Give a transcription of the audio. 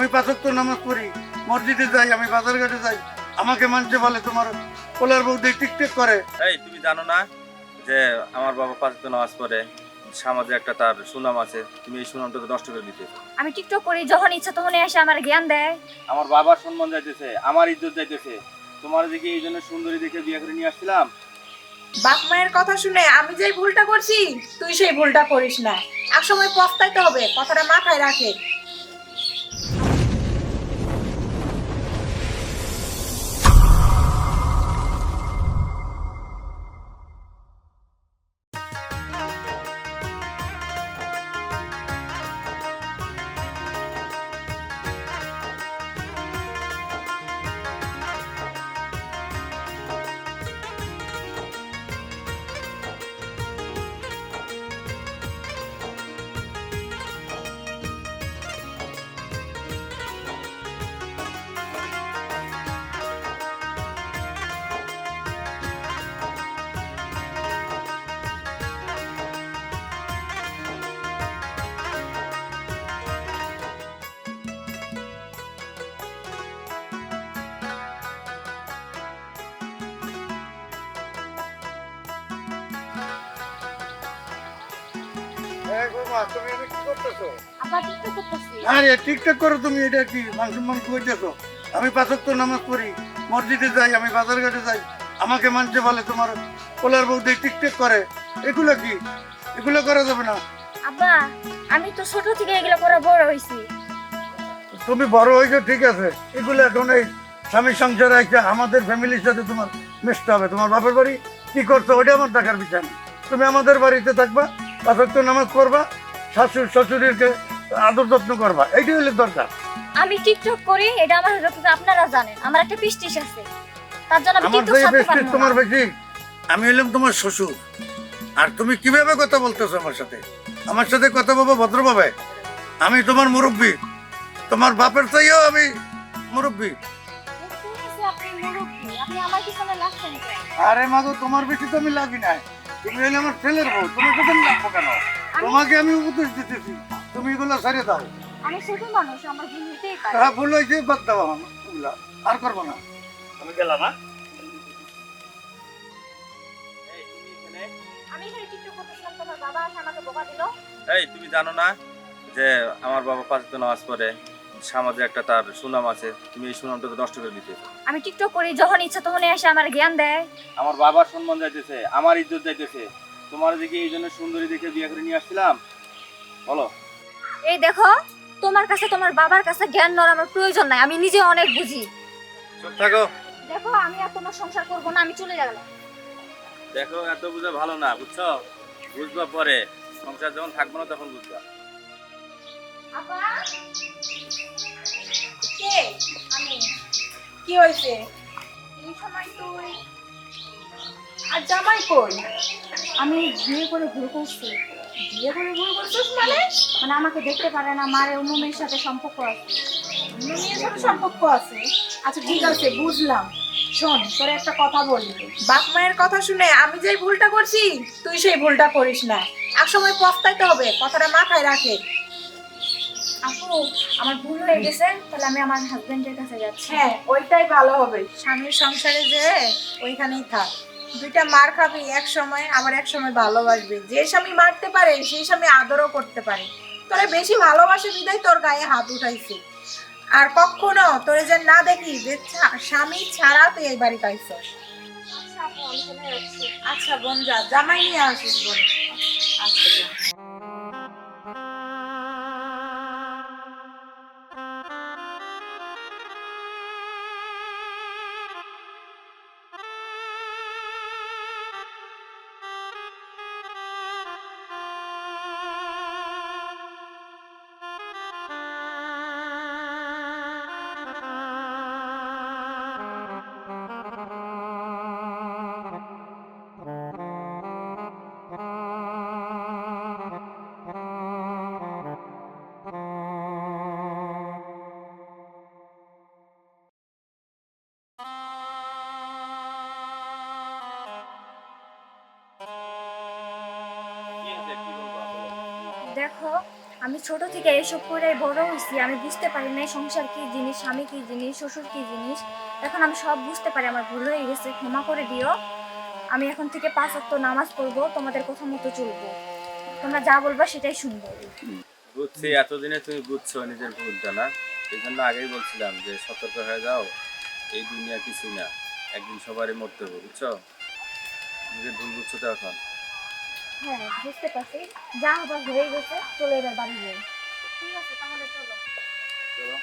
আমি পাঁচক তো নামাজ পড়ি মসজিদে যাই আমি বাজার ঘাটে যাই। আমাকে মানছে বলে তোমার কোলার বৌদি টিকটিক করে। এই তুমি জানো না যে আমার বাবা পাঁচ ওয়াক্ত নামাজ পড়ে সমাজে একটা তার সুনাম আছে তুমি এই সুনামটাকে নষ্ট করে দিতে। আমি টিকটক করি যখন ইচ্ছা তখন এসে আমার জ্ঞান দেয়। আমার বাবার সম্মান যাইতেছে আমার ইজ্জত যাইতেছে। তোমার দিকে এই জন্য সুন্দরী দেখে বিয়ে করে নিয়ে আসছিলাম। বাপ মায়ের কথা শুনে আমি যেই ভুলটা করছি তুই সেই ভুলটা করিস না। এক সময় পস্তাইতে হবে কথাটা মাথায় রাখে। আরে টিকটক করো তুমি এটা কি আমি পাঁচক তো নামাজ পড়ি মসজিদে যাই আমি বাজার ঘাটে যাই আমাকে মানছে বলে তোমার কোলার বৌদি টিকটিক করে। এগুলো কি? এগুলো করা যাবে না। আব্বা আমি তো ছোট থেকে এগুলো করে বড় হয়েছি তুমি বড় হয়েছো ঠিক আছে। এগুলো এখন এই স্বামী সংসার আছে আমাদের ফ্যামিলির সাথে তোমার মিশতে হবে। তোমার বাপের বাড়ি কি করছ ওটা আমার দেখার বিষয় না। তুমি আমাদের বাড়িতে থাকবা পাঁচক তো নামাজ পড়বা শাশুড় শ্বশুরকে আদর যত্ন করবা এইটাই হলে দরকার। আমি টিকটক করি এটা আমার যত আপনারা জানেন আমার একটা পিস্টিস আছে। তার জন্য আমি আমার টিকটক থেকে ছাড়তে বেশি পারব তোমার না বেশি। আমি হলাম তোমার শ্বশুর। আর তুমি কীভাবে কথা বলতেছো আমার সাথে? আমার সাথে কথা বলব ভদ্রভাবে। আমি তোমার মুরব্বী। তোমার বাপের চাইও আমি মুরব্বী। আপনি মুরব্বি আপনি আমার পিছনে লাগছেন কেন? আরে মাগো তোমার বেশি তো আমি লাগি নাই। তুমি হলে আমার ছেলের বউ আমি লাগবো কেন? তোমাকে আমি উপদেশ দিতেছি তুমি এগুলো ছেড়ে দাও। আমি ছোট মানুষ আমার ভুল হতেই পারে। হ্যাঁ ভুল হয়েছে বাদ দাও আমার আর করব না। আমি গেলাম হ্যাঁ? এই তুমি তুমি জানো না যে আমার বাবা পাঁচ নামাজ পড়ে। সমাজে একটা তার সুনাম আছে তুমি এই সুনামটাকে নষ্ট করে দিতে। আমি টিকটক করি যখন ইচ্ছা তখন এসে আমার জ্ঞান দেয়। আমার বাবার সম্মান যাইতেছে আমার ইজ্জত যাইতেছে। তোমার দিকে এই জন্য সুন্দরী দেখে বিয়ে করে নিয়ে আসছিলাম? বলো। এই দেখো তোমার কাছে তোমার বাবার কাছে জ্ঞান নেওয়ার আমার প্রয়োজন নাই আমি নিজে অনেক বুঝি। চুপ থাকো। দেখো আমি আর তোমার সংসার করব না আমি চলে গেলাম। দেখো এত বুঝে ভালো না বুঝছ? বুঝবা পরে। সংসার যখন থাকব না তখন বুঝবা। আপা? কে? আমি। কি হয়েছে? এই সময় তুই আর জামাই কই? আমি বিয়ে করে ভুল করছি বিয়ে করে ভুল করছিস মানে? মানে আমাকে দেখতে পারে না মারে অন্য মেয়ের সাথে সম্পর্ক আছে। অন্য মেয়ের সাথে সম্পর্ক আছে? আচ্ছা ঠিক আছে বুঝলাম। শোন তোর একটা কথা বলি। বাপ মায়ের কথা শুনে আমি যেই ভুলটা করছি তুই সেই ভুলটা করিস না। এক সময় পস্তাইতে হবে কথাটা মাথায় রাখে। আপু আমার ভুল হয়ে গেছে তাহলে আমি আমার হাজবেন্ডের কাছে যাচ্ছি। হ্যাঁ ওইটাই ভালো হবে। স্বামীর সংসারে যে ওইখানেই থাক। দুইটা মার খাবি এক সময় আবার এক সময় ভালোবাসবে। যে স্বামী মারতে পারে সেই স্বামী আদরও করতে পারে। তোরে বেশি ভালোবাসে বিদায় তোর গায়ে হাত উঠাইছে। আর কখনো তোরে যে না দেখি যে স্বামী ছাড়া তুই এই বাড়ি আইসস। আচ্ছা আচ্ছা বোন যা জামাই নিয়ে আসিস বোন। আচ্ছা দেখো, আমি ছোট থেকে এসব করে বড় হয়েছি আমি বুঝতে পারি না সংসার কি জিনিস, স্বামী কি জিনিস, শ্বশুর কি জিনিস। এখন আমি সব বুঝতে পারি, আমার ভুল হয়ে গেছে, ক্ষমা করে দিও। আমি এখন থেকে পাঁচ অক্ট নামাজ পড়ব, তোমাদের কথা মতো চলবো। তোমরা যা বলবা সেটাই শুনব। বুঝছি, এতদিনে তুমি বুঝছ নিজের ভুলটা না? এই জন্য আগেই বলছিলাম যে, সতর্ক হয়ে যাও, এই দুনিয়া কিছুই না, একদিন সবারই মরতে হবে, বুঝছ? নিজের ভুল বুঝছ তো এখন? হ্যাঁ বুঝতে পারছি। যা হবার হয়ে গেছে, চলে এবার বাড়ি যাই ঠিক আছে, তাহলে চলো। চলো।